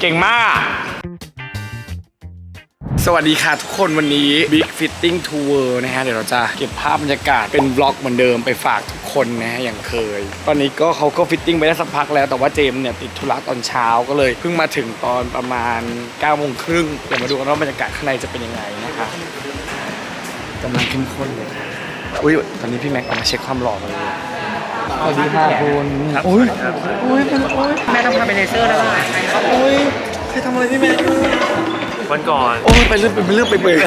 เก่งมาก สวัสดีค่ะทุกคนวันนี้ Big Fitting Tour นะฮะ เดี๋ยวเราจะเก็บภาพบรรยากาศเป็นบล็อกเหมือนเดิมไปฝากทุกคนนะฮะอย่างเคย ตอนนี้ก็เขาก็ฟิตติ้งไปได้สักพักแล้วแต่ว่าเจมส์เนี่ยติดธุระตอนเช้าก็เลยเพิ่งมาถึงตอนประมาณ9โมงครึ่งเดี๋ยวมาดูกันว่าบรรยากาศข้างในจะเป็นยังไงนะคะกำลังเข้มข้นเลยค่ะอุ้ยตอนนี้พี่แม็กออกมาเช็คความหล่อมาเลย สวัสดีค่ะคุณอุ้ยอุ้ยเป็นอุ้ยแม่ต้องพาไปเลเซอร์แล้วล่ะอุ้ยใครทำอะไรพี่แม็กวันก่อนโอ้ยไปเรื่องเป็นเรื่องไปเบื่อ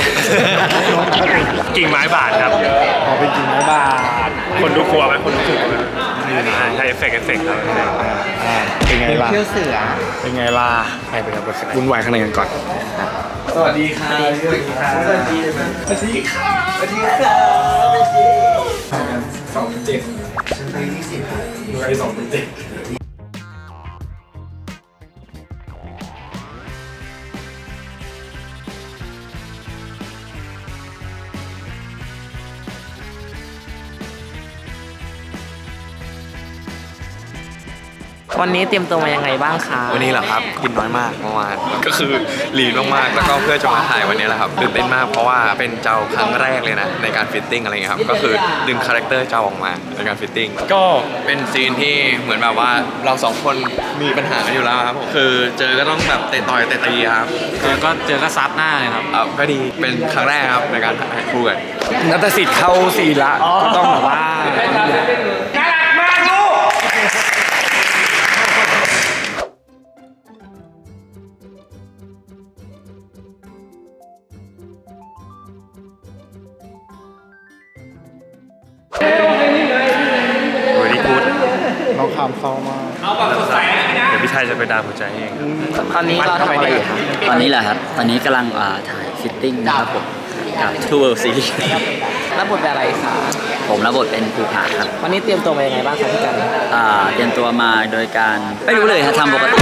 กิ่งไม้บาดครับอ๋อเป็นจริงไหมบ้าทคนดูกลัวไหมคนดูกลัวไหมใช้เอฟเฟกต์เอฟเฟกต์ครับอ่าเป็นไงล่ะเที่ยวเสือเป็นไงล่ะไปไปกับวุ่นวายข้างในกันก่อนสวัสดีค่ะสวัสดีค่ะสวัสดีค่ะสวัสดีค่ะสวัสดีค่ะสองเจ็ด ฉันไปที่สิบ วันนี้เตรียมตัวมายังไงบ้างคะวันนี้เหรอครับกินน้อยมากเมื่อวานก็คือลีนมากๆ แล้วก็เพื่อจะมาถ่ายวันนี้แหละครับตื่นเต้นมากเพราะว่าเป็นเจ้าครั้งแรกเลยนะในการฟิตติ้งอะไรเงี้ยครับก็คือดึงคาแรคเตอร์เจ้าออกมาในการฟิตติ้งก็เป็นซีนที่เหมือนแบบว่าเราสองคนมีปัญหากันอยู่แล้วครับผมคือเจอก็ต้องแบบเตะต่อยเตะตีครับเจอก็เจอก็ซัดหน้าเลยครับเอ่อก็ดีเป็นครั้งแรกครับในการถ่ายคู่กันนัตสิทธิ์เข้าสี่ละก็ต้องแบบว่า ใจเองครับ ตอนนี้เราทำอะไรอยู่คะตอนนี้แหละครับ ตอนนี้กำลังอ่าถ่ายฟิตติ้งนะครับผมกับ Two World Series รับบทเป็นอะไรคะผมรับบทเป็นภูผาครับวันนี้เตรียมตัวมายังไงบ้างคะพี่กันอ่าเตรียมตัวมาโดยการไม่รู้เลยครับทำปกติ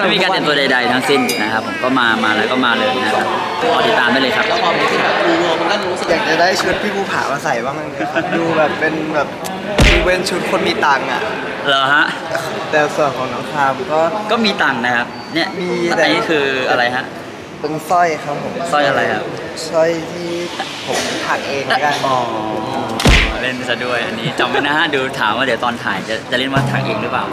ไม่มีการเตรียมตัวใด ๆ ทั้งสิ้นนะครับผมก็มามาแล้วก็มาเลยนะครับรอติดตามได้เลยครับอยากจะได้ชุดพี่ภูผามาใส่บ้างนะครับดูแบบเป็นแบบดูเป็นชุดคนมีตังค์อะ เหรอฮะ แต่ส่วนของน้องคามก็ ก็มีตังค์นะครับ เนี่ยมีอันแต่นี้คืออะไรฮะ เป็นสร้อยครับผมสร้อยอะไรครับ สร้อยที่ผมถักเองแล้วกันอ๋อ เล่นซะด้วยอันนี้จำไว้นะฮะ ดูถามว่าเดี๋ยวตอนถ่ายจะจะเล่นว่าถ่ายเองหรือเปล่า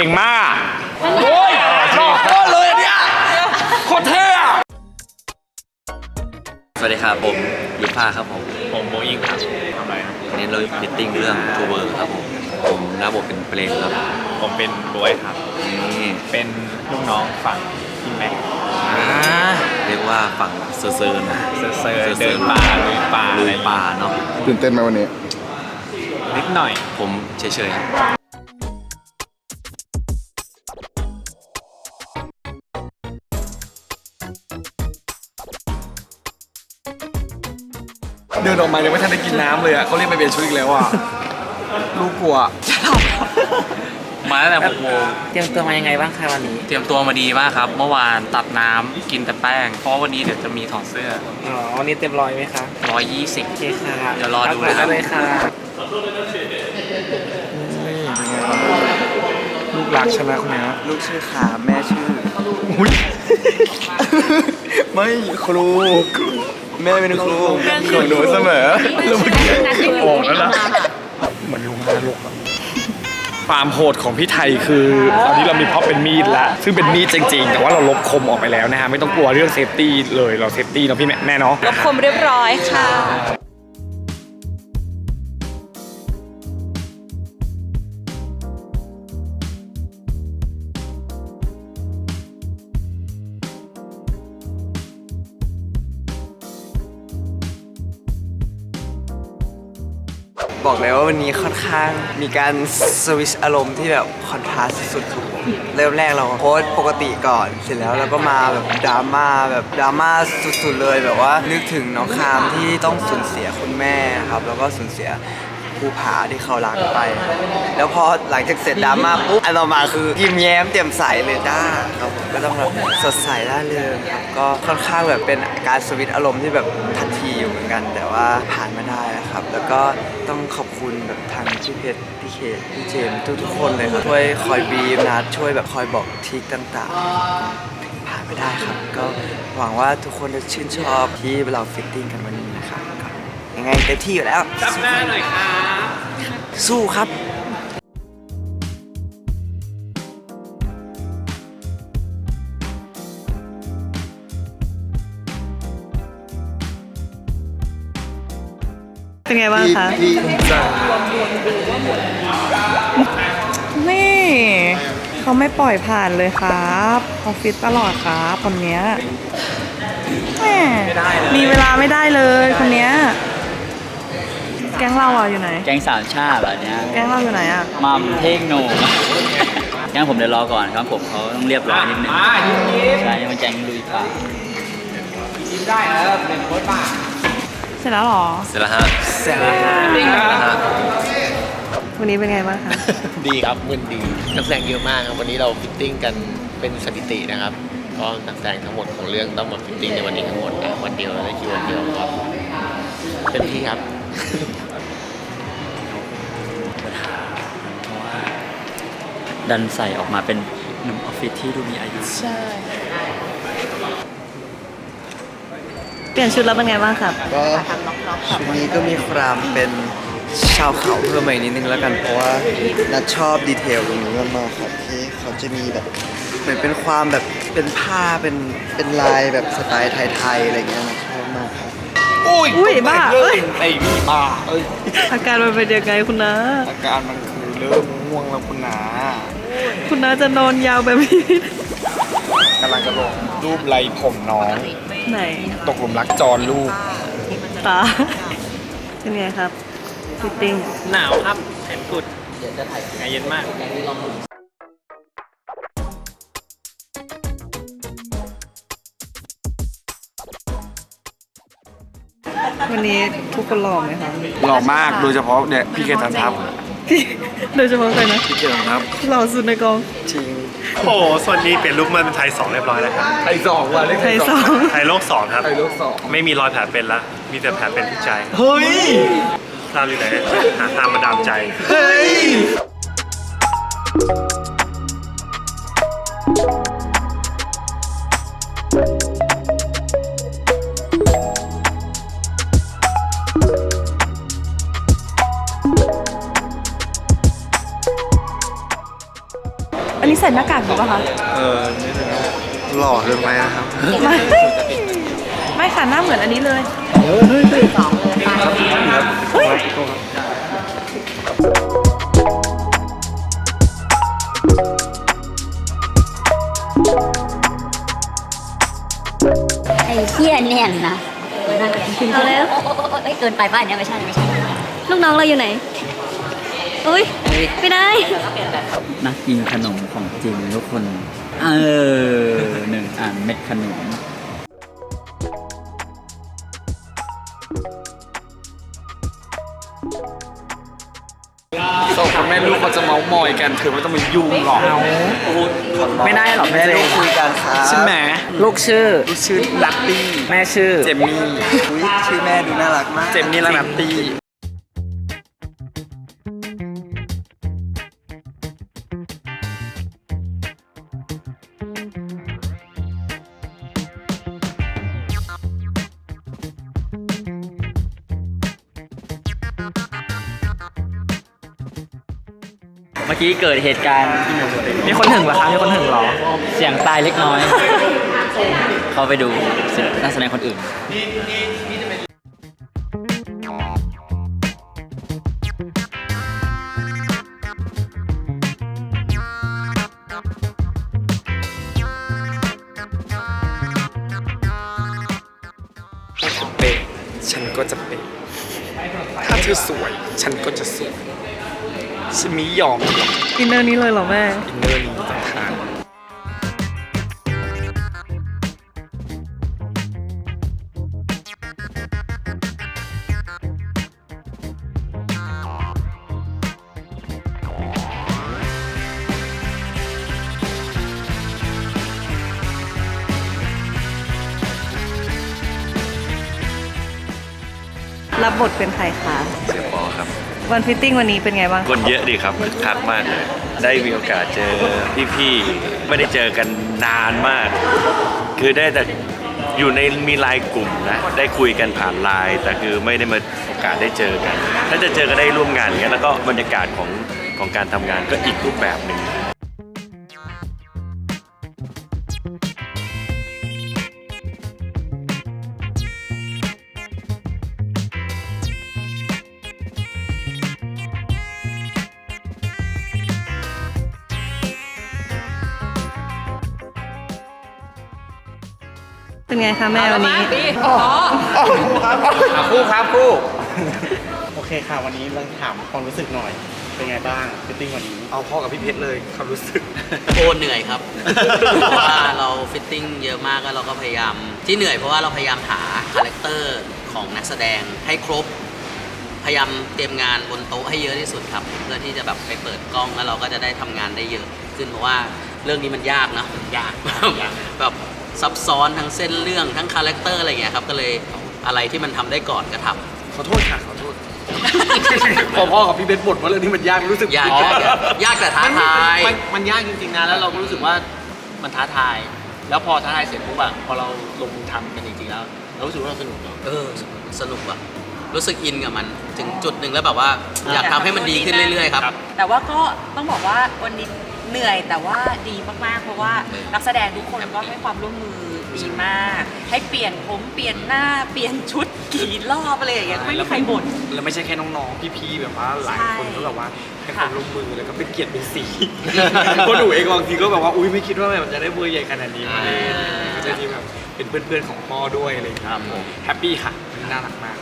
เก่งมาก โอ้ยหล่อโคตรเลยเนี่ยโคตรเท่อะสวัสดีครับผมยิปผ้าครับผม ผมโบอิงครับทำอะไรครับเน้นเลยฟิตติ้งเรื่องทูเวอร์ครับผม ผมรับบทเป็นเปลงครับ ผมเป็นบวยครับ นี่เป็นลูกน้องฝั่งพี่แม็กเรียกว่าฝั่งเซอร์เซอร์นะเซอร์เซอร์เดินป่าลุยป่าลุอะไรยป่าเนาะตื่นเต้นไหมวันนี้ นิดหน่อย ผมเฉยๆครับ ดินออกมายังไม่ทันได้กินน้ำเลยอะเขาเรียกไปเปลี่ยนชุดอีกแล้วอะลูกกลัวมาตั้งแต่หกโมงเตรียมตัวมายังไงบ้างคะวันนี้ เตรียมตัวมาดีมากครับ เมื่อวานตัดน้ำกินแต่แป้ง เพราะวันนี้เดี๋ยวจะมีถอดเสื้ออ๋อวันนี้เต็มร้อยไหมคะ120โอเคค่ะเดี๋ยวรอดูนะนะครับเลยค่ะลูกรักใช่ไหมคนเนี้ยลูกชื่อขามแม่ชื่อ อุ้ย ไม่ครู แม่เป็นครูของหนูเสมอแล้วเมื่อกี้ออกแล้วนะเหมือนลุงมาลุกอะความโหดของพี่ไทยคือตอนนี้เรามีพ็อปเป็นมีดแล้วซึ่งเป็นมีดจริงๆ แต่ว่าเราลบคมออกไปแล้วนะฮะไม่ต้องกลัวเรื่องเซฟตี้เลยเราเซฟตี้เนาะพี่แม่แม่เนาะลบคมเรียบร้อยค่ะ บอกเลยว่าวันนี้ค่อนข้างมีการสวิตชอารมณ์ที่แบบคอนทราสต์สุดๆผมเริ่มแรกเราโพสต์ปกติก่อน เสร็จแล้วเราก็มาแบบดราม่าแบบดราม่าสุดๆเลยแบบว่านึกถึงน้องคามที่ต้องสูญเสียคุณแม่ครับ แล้วก็สูญเสียภูผาที่เขารักไป แล้วพอหลังจากเสร็จดราม่าปุ๊บอันต่อมาคือยิ้มแย้มเต็มใสเลยจ้าครับผมก็ต้องแบบสดใสร่าเริงครับก็ค่อนข้างแบบเป็นการสวิตช์อารมณ์ที่แบบทัน กัน แต่ว่าผ่านมาได้นะครับ แล้วก็ต้องขอบคุณแบบทางพี่เพชรพี่เคพี่เจมส์ทุกๆคนเลยครับช่วยคอยบีมนะช่วยแบบคอยบอกทริกต่างๆ ผ่านไม่ได้ครับ ก็หวังว่าทุกคนจะชื่นชอบที่เราฟิตติ้งกันวันนี้นะครับก็ยังไงเต็มที่อยู่แล้ว จับหน้าหน่อยครับ สู้ครับ เป็นไงบ้างคะนี่เขาไม่ปล่อยผ่านเลยครับเขาฟิตตลอดครับคนเนี้ยแหม่มีเวลาไม่ได้เลยคนเนี้ย แก๊งเราอะอยู่ไหน แก๊งสามชาติแบบเนี้ยแก๊งเราอยู่ไหนอะ มัมเท่งโหนงงั้นผมเดี๋ยวรอก่อนครับผมเขาต้องเรียบร้อยนิดนึงใช่ยังมันแก๊งลุยป่าเสร็จแล้วเหรอ เสร็จแล้วฮะ เสร็จแล้ววันนี้เป็นไงบ้างคะดีครับมึนดีนักแสดงเยอะมากครับ วันนี้เราฟิตติ้งกันเป็นสถิตินะครับก็นักแสดงทั้งหมดของเรื่องต้องมาฟิตติ้งในวันนี้ทั้งหมดอะวันเดียวเราได้คิววันเดียวก็เต็มที่ครับดันใส่ออกมาเป็นหนุ่มออฟฟิศที่ดูมีอายุ ใช่ เปลี่ยนชุดแล้วเป็นไงบ้างครับ ก็ชุดนี้ก็มีความเป็นชาวเขาเพิ่มมาอีกนิดนึงแล้วกันเพราะว่านัดชอบดีเทลตรงนี้มากๆครับที่เขาจะมีแบบเหมือนเป็นความแบบเป็นผ้าเป็นเป็นลายแบบสไตล์ไทยๆอะไรเงี้ยนะชอบมากครับอุ้ยอุ้ยบ้าเอ้ยไอ้นี่บ้าเอ้ยอาการมันเป็นยังไงคุณนะอาการมันคือเริ่มง่วงแล้วคุณหนาคุณน้าจะนอนยาวแบบนี้ กำลังจะลงรูปไรผมน้อง ไหนตกหลุมรักจรลูก ตา เป็นไงครับฟิตติ้งหนาวครับแขนกุดแอร์เย็นมาก วันนี้ทุกคนหล่อไหมคะหล่อมากโดยเฉพาะเนี่ยพี่เกตันทัพพี่โดยเฉพาะใครนะพี่เกตันทัพหล่อสุดในกองจริง โอ้โหส่วนนี้เปลี่ยนลุคมาเป็นไทยสองเรียบร้อยแล้วครับ ไทยสองว่ะเลขไทยสองไทยโลกสองครับ ไทยโลกสองไม่มีรอยแผลเป็นละ มีแต่แผลเป็นที่ใจ เฮ้ยทราบอยู่ไหนหาทางมาดามใจ เฮ้ย ใส่หน้ากากอยู่ปะคะ เออหล่อเกินไปนะครับ ไม่ไม่ค่ะหน้าเหมือนอันนี้เลย เฮ้ยไอ้เหี้ยเนี่ยนะเอาแล้วไม่เกินไปบ้านเนี้ยไม่ใช่ไม่ใช่ ลูกน้องเราอยู่ไหน อุ้ยไม่ได้นักกินขนมของจริงทุกคน เออหนึ่งอ่านเม็ดขนมสองคนแม่ลูกเขาจะเมาส์มอยกันเธอไม่ต้องมายุ่งหรอกไม่ได้หรอกแม่พี่เจลูกคุยกันครับใช่ไหมลูกชื่อลูกชื่อลัตตี้แม่ชื่อเจมมี่อุ๊ยชื่อแม่ดูน่ารักมากเจมมี่และนัตตี้ เมื่อกี้เกิดเหตุการณ์ มีคนถึงเหรอคะมีคนถึงเหรอ เสียงตายเล็กน้อย เข้าไปดูศิลปนักแสดงคนอื่น เป๊ะฉันก็จะเป๊ะถ้าเธอสวย ฉันก็จะสวย สมียองอินเนอร์นี้เลยเหรอแม่ อินเนอร์นี้ต่างหรับบทเป็นใครคะ เสียปอครับ วันฟิตติ้งวันนี้เป็นไงบ้างคนเยอะดีครับคึกคักมากเลย ได้มีโอกาสเจอพี่ๆ ไม่ได้เจอกันนานมาก คือได้แต่อยู่ในมีไลน์กลุ่มนะ ได้คุยกันผ่านไลน์แต่คือไม่ได้มาโอกาสได้เจอกัน ถ้าจะเจอก็ได้ร่วมงานอย่างเงี้ยแล้วก็บรรยากาศของของการทำงานก็อีกรูปแบบหนึ่ง เป็นไงคะแม่วันนี้คู่ครับคู่โอเคค่ะ วันนี้เราถามความรู้สึกหน่อย เป็นไงบ้างฟิตติ้งวันนี้ เอาพ่อกับพี่เพชรเลยความรู้สึก โอ้เหนื่อยครับเพราะว่าเราฟิตติ้งเยอะมากแล้วเราก็พยายาม ที่เหนื่อยเพราะว่าเราพยายามหาคาแรคเตอร์ของนักแสดงให้ครบ พยายามเตรียมงานบนโต๊ะให้เยอะที่สุดครับ เพื่อที่จะแบบไปเปิดกล้องแล้วเราก็จะได้ทำงานได้เยอะ ขึ้นเพราะว่า เรื่องนี้มันยากเนอะยาก แบบซับซ้อนทั้งเส้นเรื่องทั้งคาแรคเตอร์อะไรอย่างเงี้ยครับก็เลยอะไรที่มันทำได้ก่อนก็ทำ ขอโทษค่ะขอโทษ พอพ่อกับพี่เบสบ่นว่าเรื่องนี้มันยากรู้สึกยากยากยากยากแต่ท้าทาย มันมันยากจริงๆนะแล้วเราก็รู้สึกว่ามันท้าทาย แล้วพอท้าทายเสร็จปุ๊บอะพอเราลงมือทำกันจริงๆแล้วเรารู้สึกว่าเราสนุกเนอะ เออสนุกอะรู้สึกอินกับมันถึงจุดหนึ่งแล้วแบบว่า อยากทำให้มันดีขึ้นเรื่อยๆครับ แต่ว่าก็ต้องบอกว่าวันนี้ เหนื่อยแต่ว่าดีมากๆ เพราะว่านักแสดงทุกคนก็ให้ความร่วมมือดีมาก ให้เปลี่ยนผมเปลี่ยนหน้าเปลี่ยนชุดกี่รอบอะไรอย่างเงี้ยไม่มีใครบ่นแล้วไม่ใช่แค่น้องๆพี่ๆแบบว่าหลายคนก็แบบว่าให้ความร่วมมือแล้วก็เป็นเกียรติเป็นสีเพราะหนูเองบางทีก็แบบว่าอุ้ยไม่คิดว่าแบบมันจะได้เบอร์ใหญ่ขนาดนี้มาเลยก็จะที่แบบเป็นเพื่อนๆของพ่อด้วยอะไรอย่างเงี้ยครับผมแฮปปี้ค่ะน่ารักมาก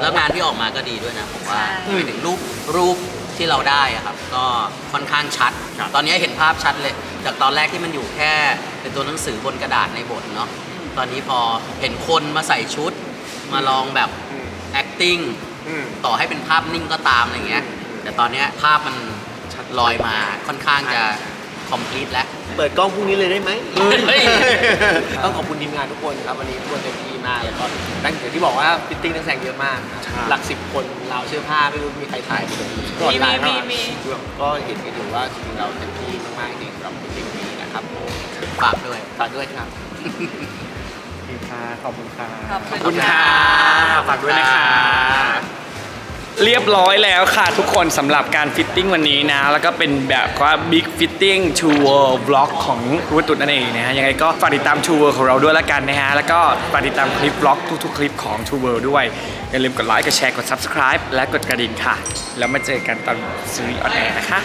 แล้วงานที่ออกมาก็ดีด้วยนะผมว่าใช่หมายถึงรูปรูป ที่เราได้อะครับก็ค่อนข้างชัดตอนนี้เห็นภาพชัดเลย จากตอนแรกที่มันอยู่แค่เป็นตัวหนังสือบนกระดาษในบทเนาะตอนนี้พอเห็นคนมาใส่ชุด มาลองแบบ acting ต่อให้เป็นภาพนิ่งก็ตามอะไรเงี้ย แต่ตอนเนี้ยภาพมันลอยมาค่อนข้างจะ complete แล้ว เปิดกล้องพรุ่งนี้เลยได้ไหมเฮ้ย ต้องขอบคุณทีมงานทุกคนครับวันนี้ทุกคนเต็มที่มากแล้วก็ตั้งอย่างที่บอกว่าฟิตติ้งนักแสดงเยอะมากครับหลักสิบคนเราวเสื้อผ้าไม่รู้มีใครถ่ายไปเลยมีมีมีมี ก็เห็นกันอยู่ว่าจริงๆเราเต็มที่มากๆจริงสำหรับฟิตติ้งนี้นะครับผมฝากด้วยฝากด้วยครับดีค่ะขอบคุณค่ะ ขอบขอบคุณค่ะฝากด้วยนะคะ เรียบร้อยแล้วค่ะทุกคนสำหรับการฟิตติ้งวันนี้นะ แล้วก็เป็นแบบว่า Big Fitting to World Vlog ของรุตุนนั่นเองนะฮะยังไงก็ฝากติดตาม To World ของเราด้วยละกันนะฮะ แล้วก็ฝากติดตามคลิปบล็อกทุกๆ คลิปของ To World ด้วย อย่าลืมกดไลค์กดแชร์กด Subscribe และกดกระดิ่งค่ะ แล้วมาเจอกันตอนซีรีส์ออนแอร์นะคะ